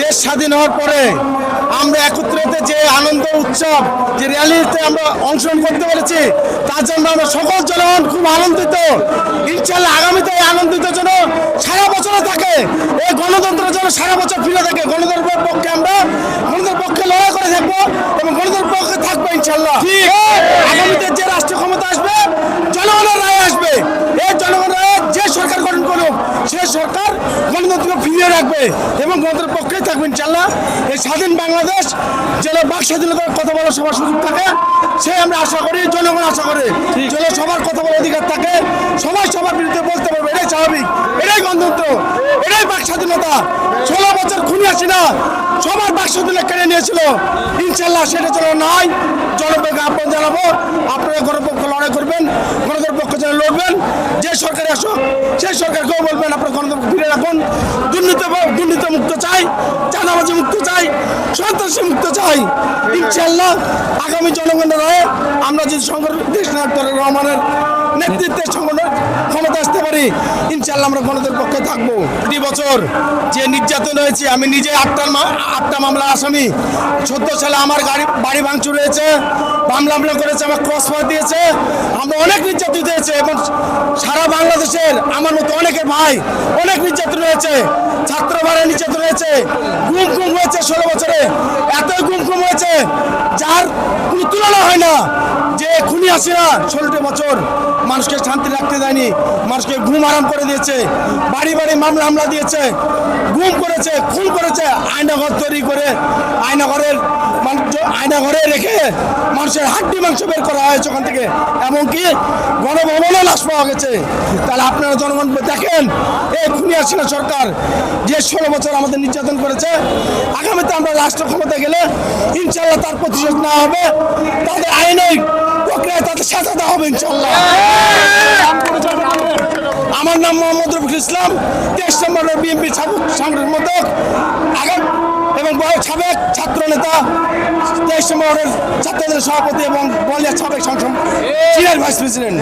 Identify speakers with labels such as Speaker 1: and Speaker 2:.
Speaker 1: দেশ স্বাধীন হওয়ার পরে আমরা একত্রিত যে আনন্দ উৎসব, যে র্যালিতে আমরা অংশগ্রহণ করতে পেরেছি, তার জন্য আমরা সকল জনগণ খুব আনন্দিত। ইনশাল্লাহ আগামীতে আনন্দিত যেন সারা বছর থাকে, এই গণতন্ত্র যেন সারা বছর ফিরে থাকে। গণতন্ত্রের পক্ষে আমরা, গণতন্ত্রের পক্ষে লড়াই করে থাকব এবং গণতন্ত্রের পক্ষে থাকব ইনশাল্লাহ আগামীতে যে রাষ্ট্র ক্ষমতা আসবে জনগণের রায় আসবে এই জনগণের রায় যে সরকার গঠন করুক সে সরকার গণতন্ত্রকে রাখবে এবং গণতন্ত্রের পক্ষে থাকবে ইনশাল্লাহ এই স্বাধীন বাংলাদেশ যেন বাক স্বাধীনতার কথা বলার সবার সুযোগ থাকে সে আমরা আশা করি জনগণ আশা করে। যেন সবার কথা বলার অধিকার থাকে সবাই সবার বিরুদ্ধে বলতে পারবে এটাই স্বাভাবিক এটাই গণতন্ত্র এটাই বাক স্বাধীনতা। ষোলো বছর খুনি আসি না সবার বাক স্বাধীনতা কেড়ে নিয়েছিল। ইনশাল্লাহ সেটা যেন নয় জনগণকে আহ্বান জানাব। আপনারা গণপক্ষ লড়াই করবেন গণতন্ত্র পক্ষ যেন লড়বেন যে সরকারে আসুক সেই সরকারকেও বলবেন আপনার গণতন্ত্র ফিরে রাখুন। দুর্নীতি দুর্নীতি মুক্ত চাই, চাঁদাবাজি মুক্ত চাই, সন্ত্রাসী মুক্ত চাই। ইনশাল্লাহ আগামী জনগণের রায়ে আমরা যদি সংগঠন দেশ রহমানের নেতৃত্বে সংগঠন ক্ষমতা আসতে পারি ইনশাল্লাহ আমরা গণতন্ত্রের পক্ষে থাকব। প্রতি বছর যে নির্যাতন হয়েছে, আমি নিজে আটটা আটটা মামলা আসামি। চোদ্দ সালে আমার গাড়ি বাড়ি ভাঙচুর হয়েছে, মামলা মামলা করেছে আমার ক্রস ফায়ার দিয়েছে। আমরা অনেক নির্যাতিত হয়েছে এবং সারা বাংলাদেশের আমার মতো অনেকের ভাই অনেক নির্যাতন হয়েছে। ছাত্র ভাড়া নির্যাতন হয়েছে। গুম গুম হয়েছে ষোলো বছরে। এত গুম গুম হয়েছে, যার কোনো তুলনা হয় না যে খুনি আসে না ষোলোটি বছর মানুষকে শান্তি রাখতে দেয়নি, মানুষকে ঘুম আরাম করে দিয়েছে, বাড়ি বাড়ি মামলা হামলা দিয়েছে, গুম করেছে, খুন করেছে, আয়নাঘর তৈরি করে, আয়নাঘরের আয়নাঘরে রেখে মানুষের হাড্ডি মাংস বের করা হয়েছে ওখান থেকে। এমনকি গণভবনে লাশ পাওয়া গেছে। তাহলে আপনারা জনগণ দেখেন, এই খুনি আসিনা সরকার যে ষোলো বছর আমাদের নির্যাতন করেছে, আগামীতে আমরা রাষ্ট্র ক্ষমতা গেলে ইনশাল্লাহ তার প্রতিশোধ নেওয়া হবে। তাদের তাদের সাজা দেওয়া হবে ইনশাল্লাহ আমার নাম মোহাম্মদ রফিকুল ইসলাম তেইশ নম্বর বিএনপি সাংগঠনিক সম্পাদক আগাম এবং সাবেক ছাত্র নেতা তেইশ নম্বরের ছাত্রদের সভাপতি এবং বলিয়া সাবেক সংসদ ভাইস প্রেসিডেন্ট।